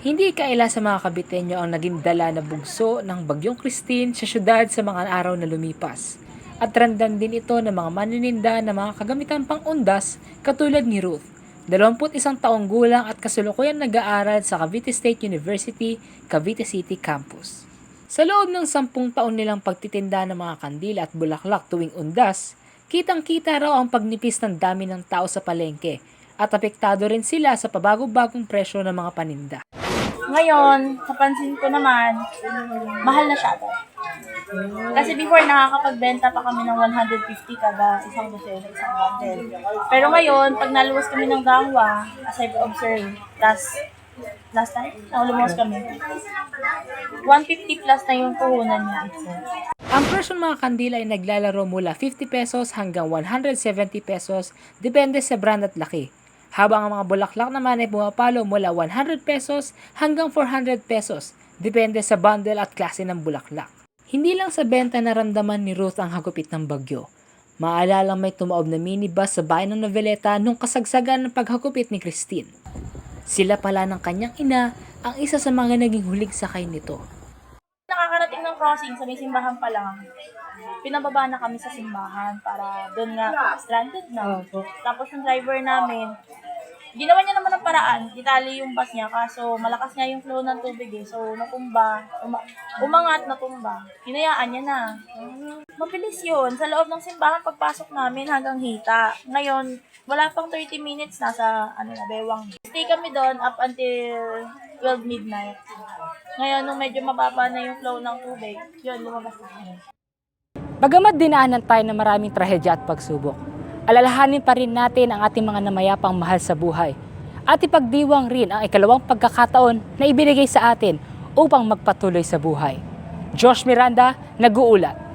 Hindi kaila sa mga kabitenyo ang naging dala na bugso ng Bagyong Christine sa syudad sa mga araw na lumipas. At randan din ito ng mga manininda na mga kagamitan pang undas katulad ni Ruth, 21 taong gulang at kasulukuyang nag-aaral sa Cavite State University, Cavite City Campus. Sa loob ng sampung taon nilang pagtitinda ng mga kandila at bulaklak tuwing undas, kitang-kita raw ang pagnipis ng dami ng tao sa palengke at apektado rin sila sa pabago-bagong presyo ng mga paninda. Ngayon, napansin ko naman, mahal na siya. Kasi before, nakakapagbenta pa kami ng 150 kada isang dosena, isang bundle. Pero ngayon, pag naluwas kami ng gangwa, as I've observed, last, last time, na lumuwas kami, 150 plus na yung puhunan niya. Ang presyo ng mga kandila ay naglalaro mula 50 pesos hanggang 170 pesos depende sa brand at laki. Habang ang mga bulaklak naman ay pumapalo mula 100 pesos hanggang 400 pesos depende sa bundle at klase ng bulaklak. Hindi lang sa benta naramdaman ni Ruth ang hagupit ng bagyo. Maalala may tumaob na minibus sa bayan ng Noveleta nung kasagsagan ng paghagupit ni Christine. Sila pala ng kanyang ina ang isa sa mga naging huling sakay nito. Nakakarating ng crossing sa may simbahan pa lang. Pinababa na kami sa simbahan para doon nga stranded na. Tapos yung driver namin, ginawa niya naman ng paraan. Itali yung bus niya kaso malakas nga yung flow ng tubig eh. So natumba, uma- umangat natumba. Hinayaan niya na. Mabilis yun. Sa loob ng simbahan pagpasok namin hanggang hita. Ngayon, wala pang 30 minutes nasa ano na, bewang. Stay kami doon up until 12 midnight. Ngayon, nung medyo mababa na yung flow ng tubig, yun, lumabas na kami. Bagamat dinaanan tayo ng maraming trahedya at pagsubok, alalahanin pa rin natin ang ating mga namayapang mahal sa buhay at ipagdiwang rin ang ikalawang pagkakataon na ibinigay sa atin upang magpatuloy sa buhay. Josh Miranda, nag-uulat.